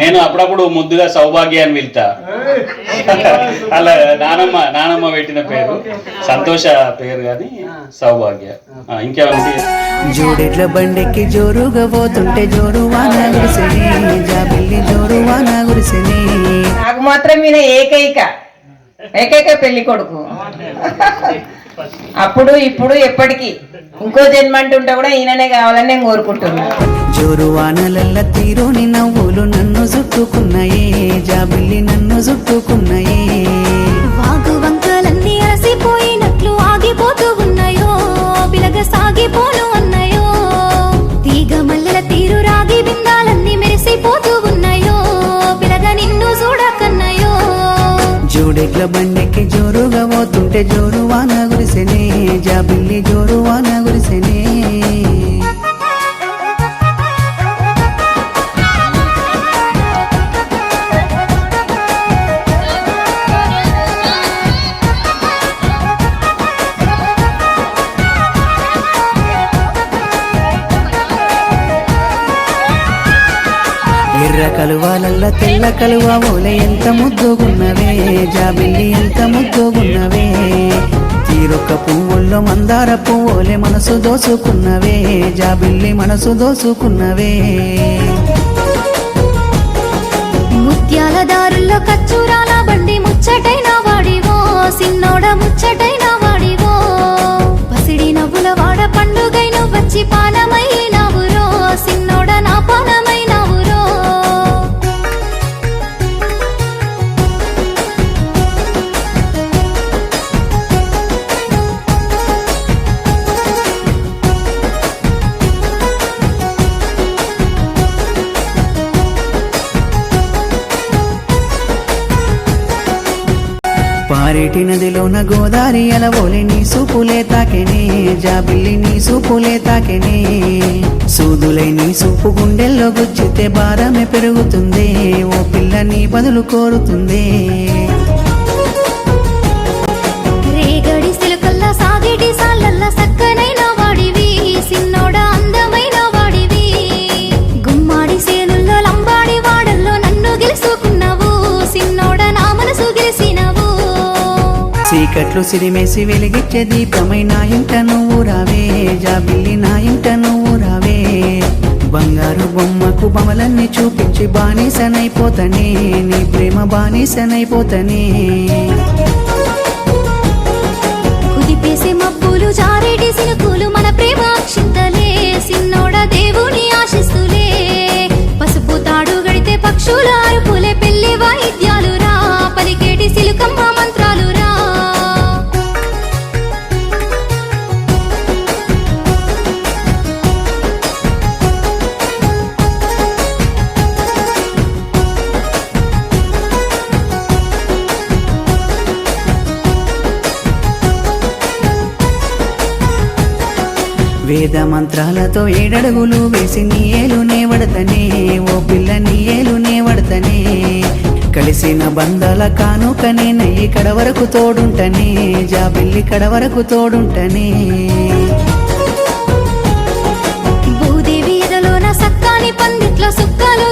నేను అప్పుడప్పుడు ముద్దుగా సౌభాగ్య అని పిలుతా. అలా నానమ్మ నానమ్మ పెట్టిన పేరు. సంతోష పేరు కానీ సౌభాగ్య. ఇంకేమంటే జోడెట్ల బండెక్కి జోరుగా పోతుంటే జోరు వాన గురిసెని జాబిల్లి జోరు వాన గురిసెని నాకు మాత్రం ఈయన ఏకైక ఏకైక పెళ్ళి కొడుకు. అప్పుడు ఇప్పుడు ఎప్పటికీ. ఇంకో జన్మ అంటుంటే కూడా ఈయననే కావాలని నేను కోరుకుంటున్నా. జోరు వానలల్ల తీరోని చుట్టుకున్నాయే జాబిల్లి నన్ను చుట్టుకున్నాయే. వాగు వంకలన్నీ అలసిపోయినట్లు ఆగిపోతూ ఉన్నాయో పిలగ సాగిపోను అన్నాయో. తీగ మల్లెల తీరు రాగి బిందాలన్నీ మెరిసిపోతూ ఉన్నాయో పిలగ నిన్ను చూడకన్నాయో. జోడెట్ల బండెక్కి జోరుగా పోతుంటే జోరు వాన గురిసెనే జాబిల్లి జోరు వాన ఎర్ర కలువాలల్ల తెల్ల కలువ ఓలే ఎంత ముద్దుగున్నవే? జాబిల్లి ఎంత ముద్దుగున్నవే? తీరొక్క పువ్వుల్లో మందార పువ్వులే మనసు దోసుకున్నవే? జాబిల్లి మనసు దోసుకున్నవే? పారేటి నదిలోన గోదారి అలవోలి నీ సూపులే తాకెనే జాబిల్లి నీ సూపులే తాకెనే. సూదులై నీ సూపు గుండెల్లో గుచ్చితే భారమే పెరుగుతుంది ఓ పిల్ల నీ బదులు కోరుతుంది. చీకట్లు సిరిమేసి వెలిగించే దీపమై నా ఇంట నువ్వు రావే జాబిల్లి నా ఇంట నువ్వు రావే బంగారు బొమ్మకు బొమ్మలన్నీ చూపించి బానిసనైపోతనే. నీ ప్రేమ బానిసనైపోతనే. కుదిపేసి మా వేద మంత్రాలతో ఏడడుగులు వేసి నీ ఏలునే వడతనే ఓ పిల్ల నీ ఏలునే వడతనే కలిసిన బంధాల కానుకనే నయ్యి ఇక్కడ వరకు తోడుంటనే జాబిల్లి ఇక్కడ వరకు తోడుంటనే. బూది వీధలోన సక్కాని పందిట్లో సుక్కలు